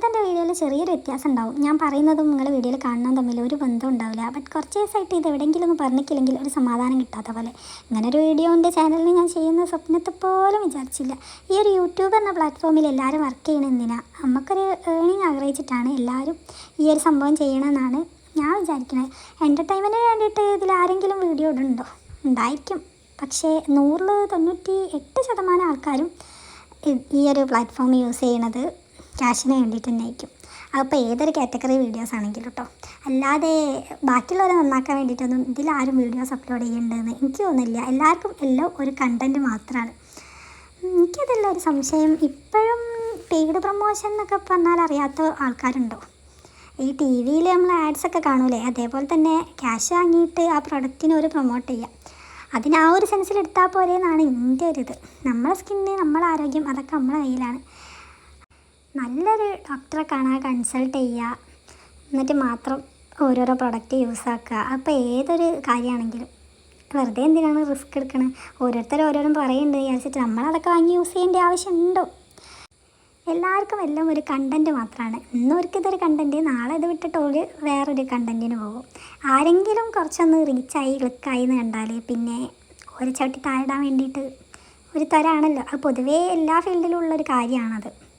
ഇന്നത്തെ എന്റെ വീഡിയോയിൽ ചെറിയൊരു വ്യത്യാസം ഉണ്ടാവും. ഞാൻ പറയുന്നതും നിങ്ങൾ വീഡിയോയിൽ കാണുന്നതും തമ്മിൽ ഒരു ബന്ധം ഉണ്ടാവില്ല. ബട്ട് കുറച്ച് ദിവസമായിട്ട് ഇത് എവിടെയെങ്കിലും ഒന്ന് പറഞ്ഞിട്ടില്ലെങ്കിൽ ഒരു സമാധാനം കിട്ടാത്ത പോലെ. ഇങ്ങനെ ഒരു വീഡിയോ എന്റെ ചാനലിൽ ഞാൻ ചെയ്യുന്ന സ്വപ്നത്തെ പോലും വിചാരിച്ചില്ല. ഈ ഒരു യൂട്യൂബ് എന്ന പ്ലാറ്റ്ഫോമിൽ എല്ലാവരും വർക്ക് ചെയ്യണ എന്തിനാ? നമുക്കൊരു ഏണിങ് ആഗ്രഹിച്ചിട്ടാണ് എല്ലാവരും ഈ ഒരു സംഭവം ചെയ്യണമെന്നാണ് ഞാൻ വിചാരിക്കുന്നത് എന്റർടൈൻമെന്റിന് വേണ്ടിയിട്ട് ഇതിൽ ആരെങ്കിലും വീഡിയോ ഇടുന്നുണ്ടോ ഉണ്ടായിരിക്കും. പക്ഷേ നൂറിൽ തൊണ്ണൂറ്റി എട്ട് ശതമാനം ആൾക്കാരും ഈ ഒരു പ്ലാറ്റ്ഫോം യൂസ് ചെയ്യണത് ക്യാഷിന് വേണ്ടിയിട്ട് തന്നെ അതിപ്പോൾ ഏതൊരു കാറ്റഗറി വീഡിയോസ് ആണെങ്കിലും കേട്ടോ അല്ലാതെ ബാക്കിയുള്ളവരെ നന്നാക്കാൻ വേണ്ടിയിട്ടൊന്നും ഇതിലാരും വീഡിയോസ് അപ്ലോഡ് ചെയ്യേണ്ടതെന്ന് എനിക്ക് തോന്നുന്നില്ല. എല്ലാവർക്കും എല്ലാം ഒരു കണ്ടന്റ് മാത്രമാണ് എനിക്കതല്ല ഒരു സംശയം. ഇപ്പോഴും പെയ്ഡ് പ്രൊമോഷൻ എന്നൊക്കെ പറഞ്ഞാൽ അറിയാത്ത ആൾക്കാരുണ്ടോ? ഈ ടി വിയിൽ നമ്മൾ ആഡ്സ് ഒക്കെ കാണൂലേ? അതേപോലെ തന്നെ ക്യാഷ് വാങ്ങിയിട്ട് ആ പ്രൊഡക്റ്റിനെ ഒരു പ്രൊമോട്ട് ചെയ്യാം. അതിന് ആ ഒരു സെൻസിൽ എടുത്താൽ പോരെ എന്നാണ് എന്റെ ഒരു ഇത് നമ്മളെ സ്കിന്ന് നമ്മളെ ആരോഗ്യം അതൊക്കെ നമ്മളെ കയ്യിലാണ്. നല്ലൊരു ഡോക്ടറെ കാണാൻ കൺസൾട്ട് ചെയ്യുക. എന്നിട്ട് മാത്രം ഓരോരോ പ്രൊഡക്റ്റ് യൂസ് ആക്കുക. അപ്പോൾ ഏതൊരു കാര്യമാണെങ്കിലും. വെറുതെ എന്തിനാണ് റിസ്ക് എടുക്കണത് ഓരോരുത്തർ ഓരോരും പറയുന്നുണ്ട്. വിചാരിച്ചിട്ട് നമ്മളതൊക്കെ വാങ്ങി യൂസ് ചെയ്യേണ്ട ആവശ്യമുണ്ടോ? എല്ലാവർക്കും എല്ലാം ഒരു കണ്ടന്റ് മാത്രമാണ് ഇന്നവർക്ക് ഇതൊരു കണ്ടന്റ് നാളെ ഇത് വിട്ടിട്ട് ഒരു വേറൊരു കണ്ടന്റിന് പോകും. ആരെങ്കിലും കുറച്ചൊന്ന് റീച്ചായി ക്ലിക്കായി എന്ന് കണ്ടാൽ പിന്നെ ഒരു ചവിട്ടി താഴിടാൻ വേണ്ടിയിട്ട് ഒരു തരാണല്ലോ. അത് പൊതുവേ എല്ലാ ഫീൽഡിലും ഉള്ളൊരു കാര്യമാണത്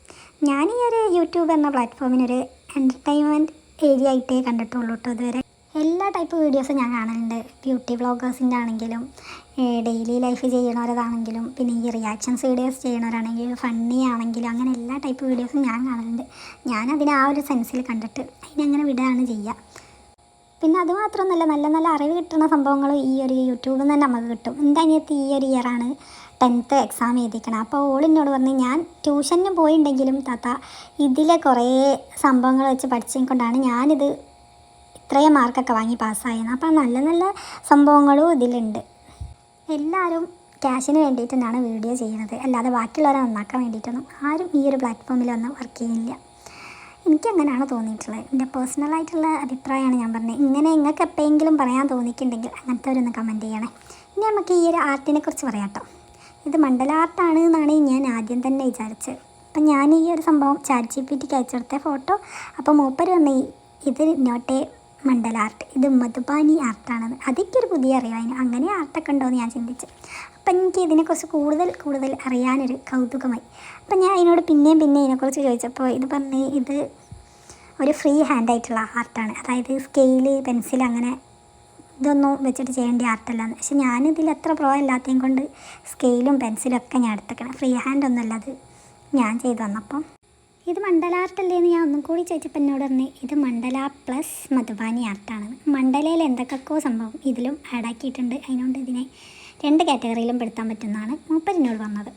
ഞാൻ ഈ ഒരു യൂട്യൂബ് എന്ന പ്ലാറ്റ്ഫോമിനൊരു എന്റർടൈൻമെന്റ് ഏരിയ ആയിട്ടേ കണ്ടിട്ടുള്ളൂ കേട്ടോ ഇതുവരെ. എല്ലാ ടൈപ്പ് വീഡിയോസും ഞാൻ കാണലുണ്ട്. ബ്യൂട്ടി വ്ളോഗേഴ്സിന്റെ ആണെങ്കിലും ഡെയിലി ലൈഫ് ചെയ്യണവരതാണെങ്കിലും പിന്നെ ഈ റിയാക്ഷൻസ് വീഡിയോസ് ചെയ്യണവരാണെങ്കിലും ഫണ്ണി ആണെങ്കിലും അങ്ങനെ എല്ലാ ടൈപ്പ് വീഡിയോസും ഞാൻ കാണലുണ്ട്. ഞാനതിനെ ആ ഒരു സെൻസിൽ കണ്ടിട്ട് അതിനങ്ങനെ വിടുകയാണ് ചെയ്യുക പിന്നെ അത് മാത്രമൊന്നുമല്ല നല്ല നല്ല അറിവ് കിട്ടുന്ന സംഭവങ്ങൾ ഈ ഒരു യൂട്യൂബിൽ നിന്ന് തന്നെ നമുക്ക് കിട്ടും. എന്റെ ഈ ഒരു ഇയറാണ് ടെൻത്ത് എക്സാം എഴുതിക്കണം. അപ്പോൾ ഓൾ എന്നോട് പറഞ്ഞ് ഞാൻ ട്യൂഷന് പോയിണ്ടെങ്കിലും താത്ത ഇതിലെ കുറേ സംഭവങ്ങൾ വെച്ച് പഠിച്ചത് കൊണ്ടാണ് ഞാനിത് ഇത്രയും മാർക്കൊക്കെ വാങ്ങി പാസ്സായത് അപ്പോൾ നല്ല നല്ല സംഭവങ്ങളും ഇതിലുണ്ട്. എല്ലാവരും ക്യാഷിന് വേണ്ടിയിട്ട് തന്നെയാണ് വീഡിയോ ചെയ്യുന്നത്. അല്ലാതെ ബാക്കിയുള്ളവരെ നന്നാക്കാൻ വേണ്ടിയിട്ടൊന്നും ആരും ഈ ഒരു പ്ലാറ്റ്ഫോമിൽ വന്ന് വർക്ക് ചെയ്യുന്നില്ല. എനിക്കങ്ങനെയാണ് തോന്നിയിട്ടുള്ളത്. എന്റെ പേഴ്സണലായിട്ടുള്ള അഭിപ്രായമാണ് ഞാൻ പറഞ്ഞത്. ഇങ്ങനെ നിങ്ങൾക്ക് എപ്പോഴെങ്കിലും പറയാൻ തോന്നിയിട്ടുണ്ടെങ്കിൽ അങ്ങനത്തെ ഒന്ന് കമന്റ് ചെയ്യണേ. ഇനി നമുക്ക് ഈ ഒരു ആർട്ടിനെ കുറിച്ച് പറയാം കേട്ടോ ഇത് മണ്ഡല ആർട്ടാണ് എന്നാണ് ഞാൻ ആദ്യം തന്നെ വിചാരിച്ചത്. അപ്പം ഞാൻ ഈ ഒരു സംഭവം ചാറ്റ് ജി പി ടിക്ക് അയച്ചെടുത്ത ഫോട്ടോ. അപ്പോൾ മൂപ്പര് വന്ന് ഈ- ഇത് നോട്ടെ മണ്ഡല ആർട്ട് ഇത് മധുബാനി ആർട്ടാണെന്ന്. അതൊക്കെ ഒരു പുതിയ അറിവായിരുന്നു അങ്ങനെ ആർട്ടൊക്കെ ഉണ്ടോ എന്ന് ഞാൻ ചിന്തിച്ചു. അപ്പം എനിക്ക് ഇതിനെക്കുറിച്ച് കൂടുതൽ കൂടുതൽ അറിയാനൊരു കൗതുകമായി. അപ്പം ഞാൻ അതിനോട് പിന്നെയും പിന്നെയും ഇതിനെക്കുറിച്ച് ചോദിച്ചപ്പോൾ ഇത് പറഞ്ഞ് ഇത് ഒരു ഫ്രീ ഹാൻഡായിട്ടുള്ള ആർട്ടാണ്. അതായത് സ്കെയിൽ പെൻസിൽ അങ്ങനെ ഇതൊന്നും വെച്ചിട്ട് ചെയ്യേണ്ട ആർട്ടല്ലാന്ന്. പക്ഷെ ഞാനിതിൽ എത്ര പ്രോ അല്ലാത്തതും കൊണ്ട് സ്കെയിലും പെൻസിലും ഒക്കെ ഞാൻ എടുത്തേക്കണം ഫ്രീ ഹാൻഡ് ഒന്നുമല്ല അത്. ഞാൻ ചെയ്തു വന്നപ്പം ഇത് മണ്ഡല ആർട്ടല്ലേ എന്ന് ഞാൻ ഒന്നും കൂടി ചോദിച്ചപ്പോൾ എന്നോട് പറഞ്ഞു ഇത് മണ്ഡല പ്ലസ് മധുബാനി ആർട്ടാണ് മണ്ഡലയിൽ എന്തൊക്കെയോ സംഭവം ഇതിലും ആഡാക്കിയിട്ടുണ്ട് അതിനോണ്ട് ഇതിനെ രണ്ട് കാറ്റഗറിയിലും പെടുത്താൻ പറ്റുന്നതാണ് മൂപ്പരിനോട് പറഞ്ഞത്.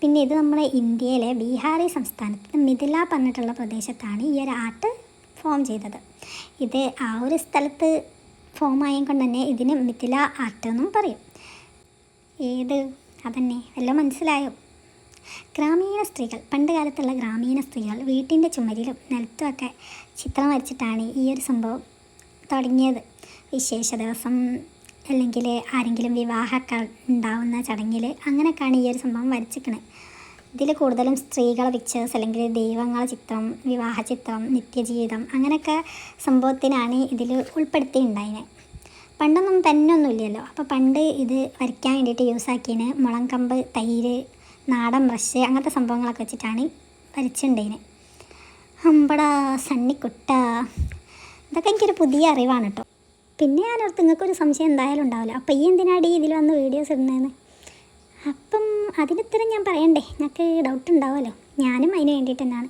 പിന്നെ ഇത് നമ്മുടെ ഇന്ത്യയിലെ ബീഹാറി സംസ്ഥാനത്ത് മിഥില പറഞ്ഞിട്ടുള്ള പ്രദേശത്താണ് ഈ ഒരു ആർട്ട് ഫോം ചെയ്തത്. ഇത് ആ ഒരു സ്ഥലത്ത് ഫോം ആയതുകൊണ്ട് തന്നെ ഇതിന് മിഥില ആർട്ട് എന്നും പറയും. ഏത്? അതന്നെ. എല്ലാം മനസ്സിലായോ? ഗ്രാമീണ സ്ത്രീകൾ പണ്ട് കാലത്തുള്ള ഗ്രാമീണ സ്ത്രീകൾ വീട്ടിന്റെ ചുമരിലും നിലത്തുമൊക്കെ ചിത്രം വരച്ചിട്ടാണ് ഈ ഒരു സംഭവം തുടങ്ങിയത്. വിശേഷ ദിവസം അല്ലെങ്കിൽ ആരെങ്കിലും വിവാഹമൊക്കെ ഉണ്ടാവുന്ന ചടങ്ങിൽ അങ്ങനെയൊക്കെയാണ് ഈ ഒരു സംഭവം വരച്ചിരിക്കുന്നത് ഇതിൽ കൂടുതലും സ്ത്രീകളെ പിക്ചേഴ്സ് അല്ലെങ്കിൽ ദൈവങ്ങളെ ചിത്രം വിവാഹ ചിത്രം നിത്യജീവിതം അങ്ങനെയൊക്കെ സംഭവത്തിനാണ് ഇതിൽ ഉൾപ്പെടുത്തിയിട്ടുണ്ടായിനെ. പണ്ടൊന്നും തന്നെ ഒന്നുമില്ലല്ലോ അപ്പോൾ പണ്ട് ഇത് വരയ്ക്കാൻ വേണ്ടിയിട്ട് യൂസ് ആക്കിയതിന് മുളം കമ്പ് തൈര് നാടൻ ബ്രഷ് അങ്ങനത്തെ സംഭവങ്ങളൊക്കെ വെച്ചിട്ടാണ് വരച്ചിട്ടുണ്ടതിന് അമ്പടാ സണ്ണിക്കുട്ട. ഇതൊക്കെ എനിക്കൊരു പുതിയ അറിവാണ് കേട്ടോ. പിന്നെ ഞാനോർത്ത് നിങ്ങൾക്കൊരു സംശയം എന്തായാലും ഉണ്ടാവില്ല. അപ്പോൾ ഈ എന്തിനാടി ഇതിൽ വന്ന് വീഡിയോസ് ഇടുന്നതെന്ന് അപ്പം അതിനുത്തരം ഞാൻ പറയണ്ടേ? ഞങ്ങൾക്ക് ഡൗട്ട് ഉണ്ടാവുമല്ലോ. ഞാനും അതിന് വേണ്ടിയിട്ട് തന്നെയാണ്.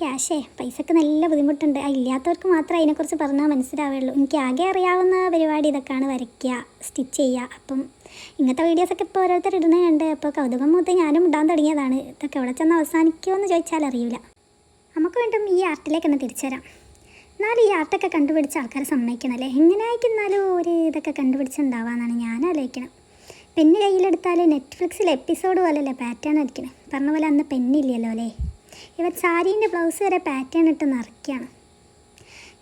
ക്യാഷേ പൈസക്ക് നല്ല ബുദ്ധിമുട്ടുണ്ട്. ആ ഇല്ലാത്തവർക്ക് മാത്രമേ അതിനെക്കുറിച്ച് പറഞ്ഞാൽ മനസ്സിലാവുള്ളൂ. എനിക്ക് ആകെ അറിയാവുന്ന പരിപാടി ഇതൊക്കെയാണ് വരയ്ക്കുക സ്റ്റിച്ച് ചെയ്യുക. അപ്പം ഇങ്ങനത്തെ വീഡിയോസൊക്കെ ഇപ്പോൾ ഓരോരുത്തർ ഇടുന്നതുണ്ട്. അപ്പോൾ കൗതുകം മൂത്ത് ഞാനും ഇടാൻ തുടങ്ങിയതാണ്. ഇതൊക്കെ എവിടെ ചെന്ന് അവസാനിക്കുമോ എന്ന് ചോദിച്ചാൽ അറിയില്ല. നമുക്ക് വീണ്ടും ഈ ആർട്ടിലേക്ക് തന്നെ തിരിച്ചുതരാം എന്നാലും ഈ ആർട്ടൊക്കെ കണ്ടുപിടിച്ച ആൾക്കാരെ എങ്ങനെയായിട്ട് എന്നാലും ഒരു ഇതൊക്കെ കണ്ടുപിടിച്ചുണ്ടാവാന്നാണ് ഞാൻ ആലോചിക്കണം പെണ്ണ് കയ്യിലെടുത്താൽ നെറ്റ്ഫ്ലിക്സിൽ എപ്പിസോഡ് പോലല്ലേ പാറ്റേൺ അടിക്കണേ? പറഞ്ഞ പോലെ അന്ന് പെന്നില്ലല്ലോ അല്ലേ? ഇവ സാരീന്റെ ബ്ലൗസ് വരെ പാറ്റേൺ ഇട്ട് നിറയ്ക്കുകയാണ്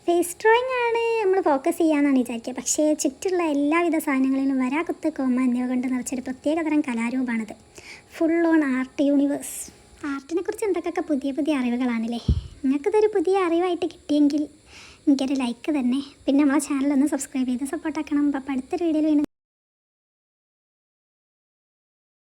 ഫേസ് ഡ്രോയിങ് ആണ് നമ്മൾ ഫോക്കസ് ചെയ്യാമെന്നാണ് വിചാരിക്കുക. പക്ഷേ ചുറ്റുള്ള എല്ലാവിധ സാധനങ്ങളിലും വരാ കുത്ത് കോമ എന്നിവ കൊണ്ട് നിറച്ചൊരു പ്രത്യേക തരം കലാരൂപമാണിത് ഫുൾ ഓൺ ആർട്ട് യൂണിവേഴ്സ് ആർട്ടിനെക്കുറിച്ച് എന്തൊക്കെ പുതിയ പുതിയ അറിവുകളാണല്ലേ? നിങ്ങൾക്കിതൊരു പുതിയ അറിവായിട്ട് കിട്ടിയെങ്കിൽ എനിക്കൊരു ലൈക്ക് തന്നെ. പിന്നെ നമ്മളെ ചാനലൊന്ന് സബ്സ്ക്രൈബ് ചെയ്ത് സപ്പോർട്ടാക്കണം അപ്പോൾ അടുത്തൊരു വീഡിയോയിൽ